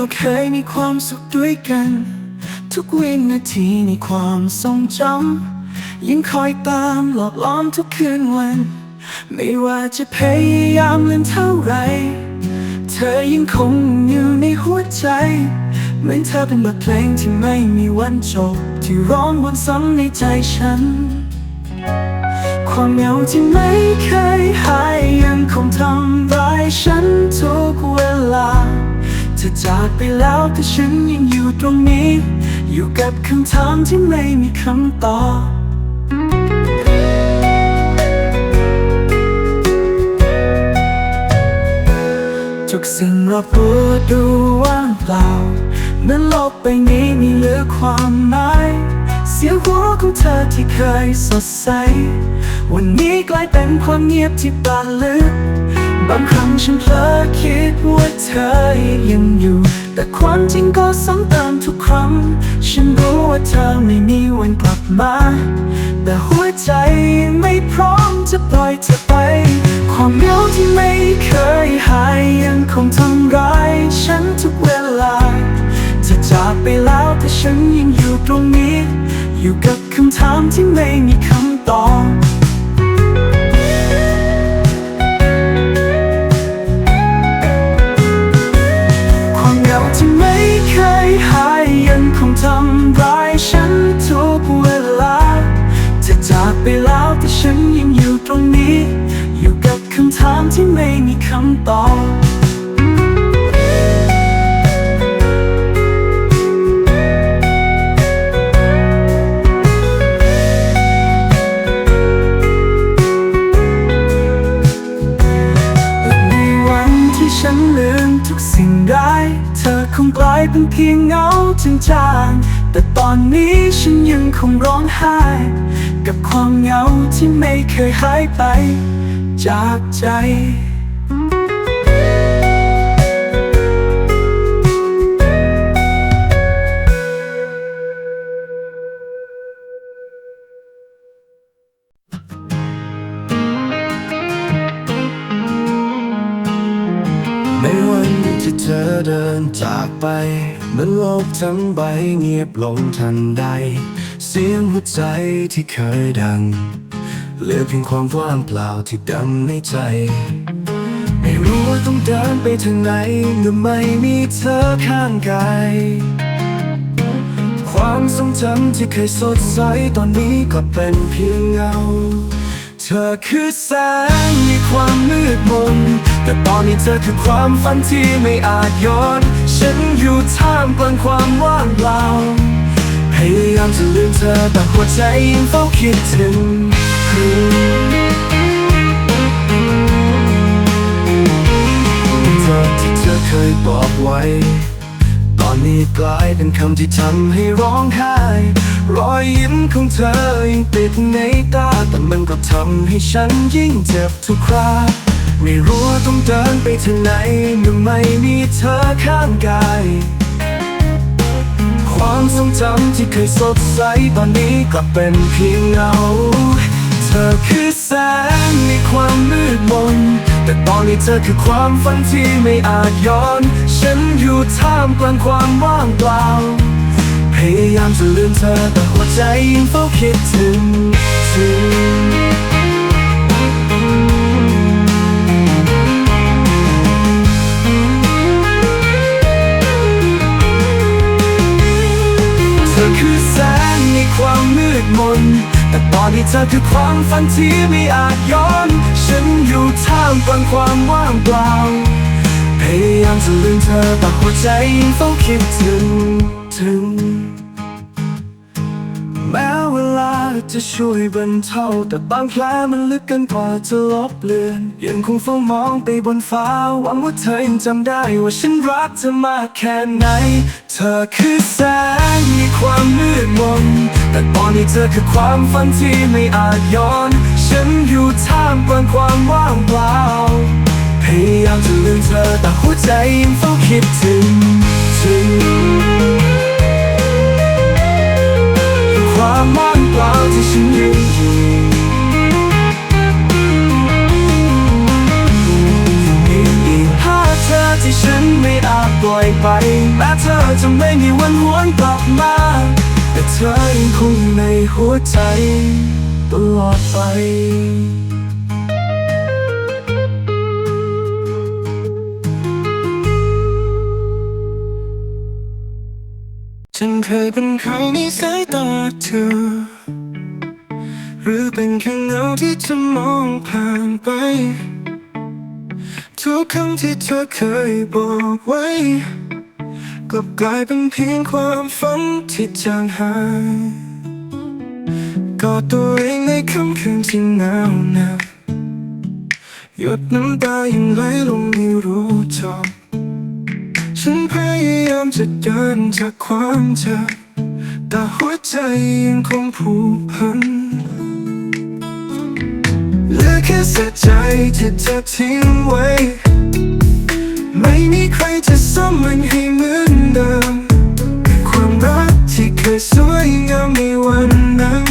เราเคยมีความสุขด้วยกัน ทุกวินาทีในความทรงจำยังคอยตามหลอกล้อมทุกคืนวัน ไม่ว่าจะพยายามเลืมเท่าไหรเธอยังคงอยู่ในหัวใจ เหมือนเธอเป็นบทเพลงที่ไม่มีวันจบ ที่ร้องวนซ้ำในใจฉัน ความเหงาที่ไม่เคยหายยังคงทำร้ายฉันทุกเวลา ธอจากไปแล้วแต่ฉันยังอยู่ตรงนี้ อยู่กับคำถามที่ไม่มีคำตอบทุกสิ่งรอบตัวดูว่างเปล่าเมือนโลกใบนี้มีเหลือความหมาย เสียงหัวของเธอที่เคยสดใส วันนี้กลายเป็นความเงียบที่บานลึก บางครั้งฉันเพลอคิดว่าเธอยังอยู่ แต่ความจริงก็ซ้ำเติมทุกครั้ง ฉันรู้ว่าเธอไม่มีวันกลับมา แต่หัวใจไม่พร้อมจะปล่อยเธอไป ความเหงาที่ไม่เคยหายยังคงทำร้ายฉันทุกเวลาเธอจากไปแล้วแต่ฉันยังอยู่ตรงนี้ อยู่กับคำถามที่ไม่มีคำตอบ แต่ตอนนี้ฉันยังคงร้องไห้ กับความเหงาที่ไม่เคยหายไป จากใจในวันที่เธอเดินจากไป เมือนโลกทั้งใบเงียบลงทันใด เสียงหัวใจที่เคยดัง เหลือเพียงความว่างเปล่าที่ดำในใจ ไม่รู้ว่าต้องเดินไปทางไหนเมื่อไม่มีเธอข้างกายความทรงจำที่เคยสดใสตอนนี้ก็เป็นเพียงเงา เธอคือแสงในความมืดมน แต่ตอนนี้เธอคือความฝันที่ไม่อาจย้อน ฉันอยู่ท่ามกลางความว่างเปล่า พยายามจะลืมเธอแต่หัวใจยังเฝ้าคิดถึงเธอที่เธอเคยบอกไว้ ตอนนี้กลายเป็นคำที่ทำให้ร้องไห้รอยยิ้มของเธอยังติดในตา แต่มันก็ทำให้ฉันยิ่งเจ็บทุกครา ไม่รู้ต้องเดินไปทางไหนเมื่อไม่มีเธอข้างกาย ความทรงจำที่เคยสดใสตอนนี้กลับเป็นเพียงเงา เธอคือแสงในความมืดมน แต่ตอนนี้เธอคือความฝันที่ไม่อาจย้อน ฉันอยู่ท่ามกลางความว่างเปล่า พยายามจะลืมเธอแต่หัวใจยังเฝ้าคิดถึงถึง คือแสงในความมืดมน แต่ตอนนี้เธอคือความฝันที่ไม่อาจย้อน ฉันอยู่ท่ามกลางความว่างเปล่า พยายามจะลืมเธอแต่หัวใจยังคิดถึงถึงแม้ ลาจะช่วยบรรเทาแต่บางแผลมันลึกเกินกว่าจะลบเลือน ยังคงเฝ้ามองไปบนฟ้า หวังว่าเธอยังจำได้ว่าฉันรักเธอมากแค่ไหน เธอคือแสงในความมืดมน แต่ตอนนี้เธอคือความฝันที่ไม่อาจย้อน ฉันอยู่ท่ามกลางความว่างเปล่า พยายามจะลืมเธอแต่หัวใจยัง ไป แม้เธอจะไม่มีวันหวนกลับมา แต่เธอยังคงในหัวใจ ตลอดไปฉันเคยเป็นใครในสายตาเธอ หรือเป็นแค่เงาที่เธอมองผ่านไป ทุกคำที่เธอเคยบอกไว้ กลับกลายเป็นเพียงความฝันที่จางหายกอดตัวเองในค่ำคืนที่หนาวหนาวหยดน้ำตายังไหลลงไม่รู้จบฉันพยายามจะเดินจากความเจ็บแต่หัวใจยังคงผูกพันเหลือแค่เสียใจที่เธอทิ้งไว้ ไม่มีใคร ซ่อมมันให้เหมือนเดิม ความรักที่เคยสวยงามในวันนั้น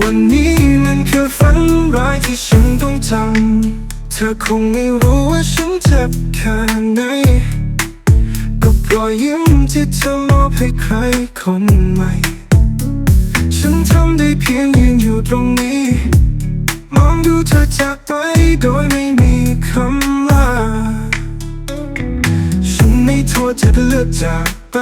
วันนี้มันคือฝันร้ายที่ฉันต้องจำเธอคงไม่รู้ว่าฉันเจ็บแค่ไหนกับรอยยิ้มที่เธอมอบให้ใครคนใหม่ ฉันทำได้เพียงยืนอยู่ตรงนี้ มองดูเธอจากไปโดยไม่มีคำลา ทษเธอเลือกจากไป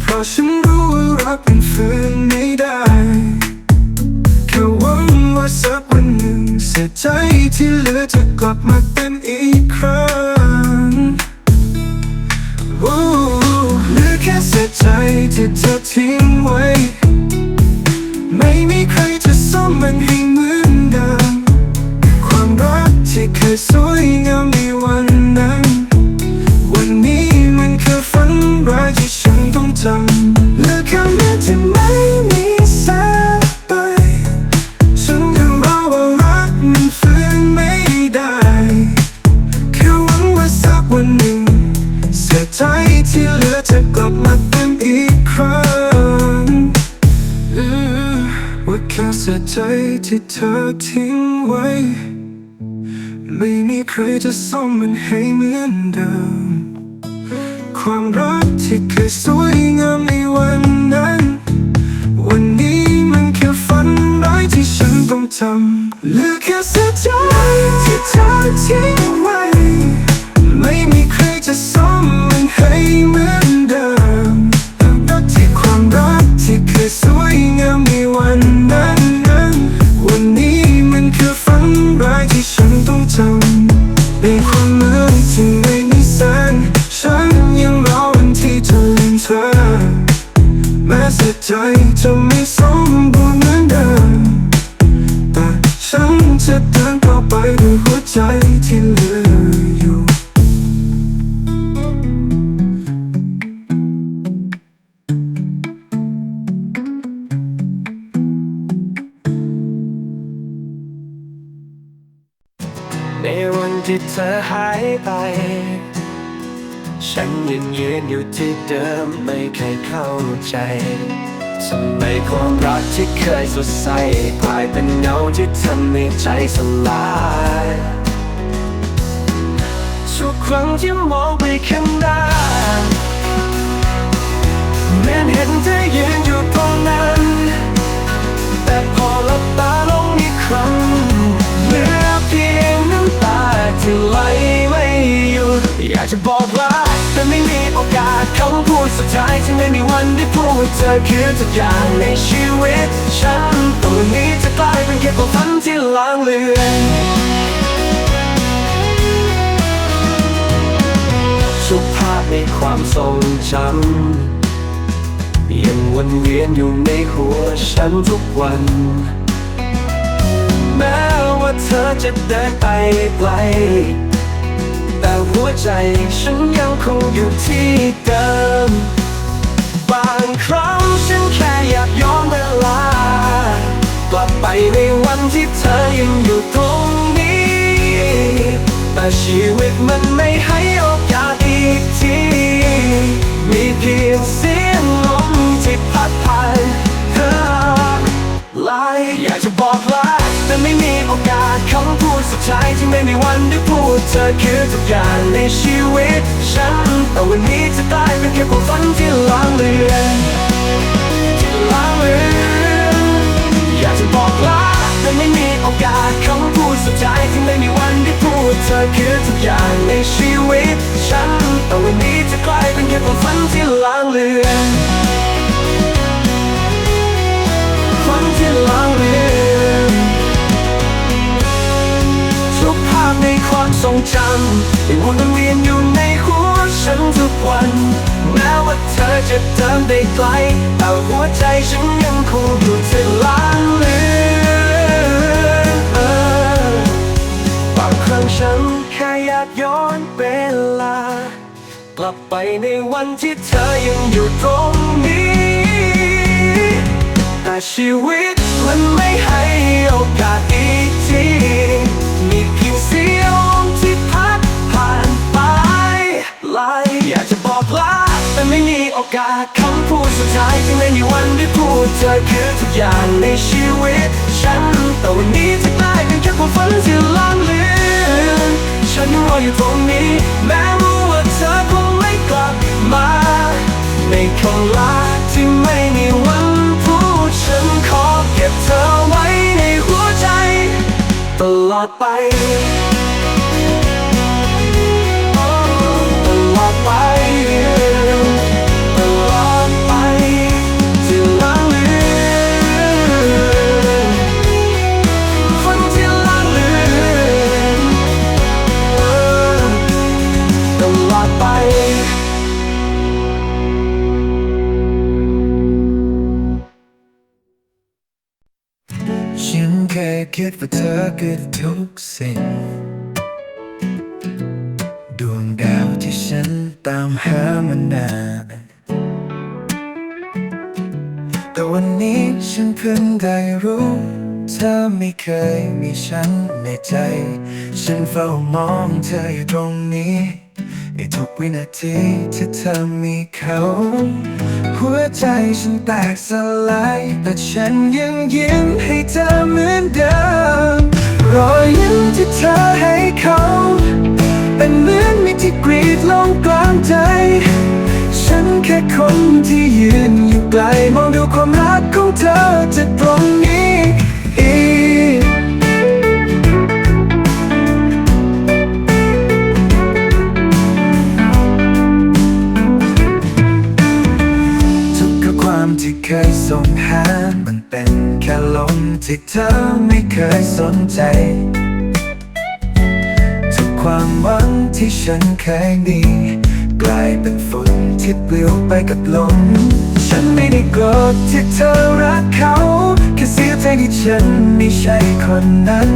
เพราะฉันรู้ว่ารักเป็นฝืนไม่ได้แค่หวังว่าสักวันหนึ่งเสียใจที่เหลือจะกลับมาเป็นอีกครั้งเหลือแค่เสียใจที่เธอทิ้งไว้ ไม่มีใครจะซ่อมมันให้เหมือนเดิมความรักที่เคยสวยงาม ที่เธอทิ้งไว้ ไม่มีใครจะซ่อมมันให้เหมือนเดิม ความรักที่เคยสวยงามในวันนั้น วันนี้มันแค่ฝันร้ายที่ฉันต้องจำเหลือแค่เสียใจที่เธอทิ้ง ใจจะไม่สม เคยเข้าใจทำไมความรักที่เคยสดใสกลายเป็นเงาที่ทำให้ใจสลายทุกครั้งที่มองไปข้างหน้าเมือนเห็นเธอยืนอยู่ตรงนั้น แต่พอหลับตาลงอีกครั้งเหลือเพียงน้ำตาที่ไหลไม่หยุดอยากจะบอกลา ไม่มีโอกาสคำพูดสุดท้ายที่ไม่มีวันได้พูดเธอคือทุกอย่างในชีวิต ฉันตัวนี้จะกลายเป็นแค่ความฝันที่ลางเลือนทุกภาพในความทรงจำยังวนเวียนอยู่ในหัวฉันทุกวัน แม้ว่าเธอจะเดินไปไกล แต่หัวใจฉันยังคงอยู่ที่เดิม บางครั้งฉันแค่อยากย้อนเวลา กลับไปในวันที่เธอยังอยู่ตรงนี้ แต่ชีวิตมันไม่ให้โอกาสอีกที มีเพียงเสียงลมที่พัดผ่านเธอลอยากจะบอกลา ท้ายที่ไม่มีวันได้พูดเธอคือทุกอย่างในชีวิตฉัน แต่วันนี้จะกลายเป็นแค่ความฝันที่ลางเลือนที่ลางเลือนอยากจะบอกลาแต่ไม่มีโอกาสคำพูดสุดท้ายที่ไม่มีวันได้พูดเธอคือทุกอย่างในชีวิตฉัน แต่วันนี้จะกลายเป็นแค่ความฝันที่ลางเลือน จำยังวนเวียนอยู่ในหัวฉันทุกวัน แม้ว่าเธอจะเดินได้ไกลแต่หัวใจฉันยังคงอยู่ที่ล้างเลือบางครั้งฉันแค่อยากย้อนเวลากลับไปในวันที่เธอยังอยู่ตรงนี้ แต่ชีวิตมันไม่ให้โอกาสอีกที อกาสคำพูดสุดท้ายที่ไม่มีวันได้พูดเธอคือทุกอย่างในชีวิต ฉันแต่วันนี้จะกลายเป็นแค่ความฝันที่ลางเลือนฉันรออยู่ตรงนี้ แม้รู้ว่าเธอคงไม่กลับมาในคำลาที่ไม่มีวันพูดฉันขอเก็บเธอไว้ในหัวใจ ตลอดไปือทุกสิ่ง ดวงดาวที่ฉันตามหามานานแต่วันนี้ฉันเพิ่งได้รู้เธอไม่เคยมีฉันในใจ ฉันเฝ้ามองเธออยู่ตรงนี้ ในทุกวินาทีที่เธอมีเขา หัวใจฉันแตกสลาย แต่ฉันยังยิ้มให้เธอเหมือนเดิม รอยยิ้มที่เธอให้เขา เป็นเหมือนมีที่กรีดลงกลางใจ ฉันแค่คนที่ยืนอยู่ไกล มองดูความรักของเธอจากตรงนี้อีกทุกข้อความที่เคยส่งหา ที่เธอไม่เคยสนใจ ทุกความหวังที่ฉันเคยมีกลายเป็นฝุ่นที่ปลิวไปกับลม ฉันไม่ได้โกรธที่เธอรักเขาแค่เสียใจที่ฉันไม่ใช่คนนั้น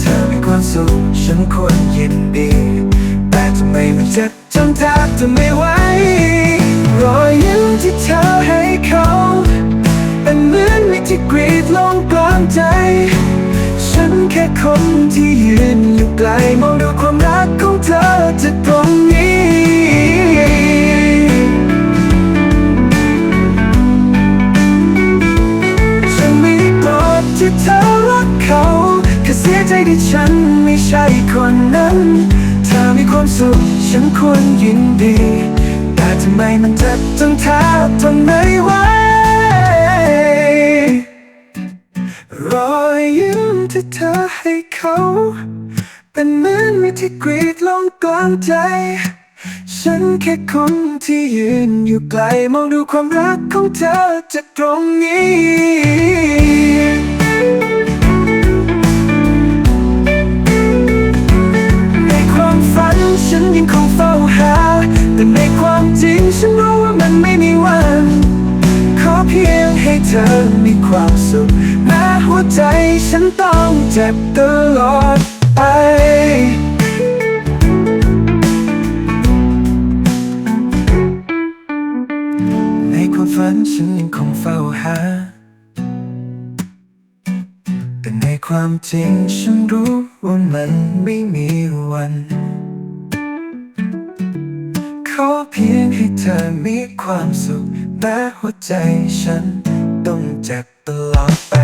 เธอมีความสุขฉันควรยินดี แต่ทำไมมันเจ็บจนแทบจะไม่ไหวรอยยิ้มที่เธอให้เขา เป็นเหมือนวิธีกรีดลงกลางใจ ฉันแค่คนที่ยืนอยู่ไกลมองดูความรักของเธอจากตรงนี้ ฉันไม่ได้โกรธที่เธอรักเขา แค่เสียใจที่ฉันไม่ใช่คนนั้น เธอมีความสุขฉันควรยินดี แต่ทำไมมันเจ็บจนแทบทนไม่ รอยยิ้มที่เธอให้เขา เป็นเหมือนวิธีกรีดลงกลางใจ ฉันแค่คนที่ยืนอยู่ไกล มองดูความรักของเธอจากตรงนี้ในความฝันฉันยังคงเฝ้าหา แต่ในความจริงฉันรู้ว่ามันไม่มีวัน ขอเพียงให้เธอมีความสุข วใจฉันต้องเจ็บตลอดไป ในความฝันฉันยังคงเฝ้าหา แต่ในความจริงฉันรู้ว่ามันไม่มีวันขอเพียงให้เธอมีความสุขแต่หัวใจฉันต้องเจ็บตลอดไป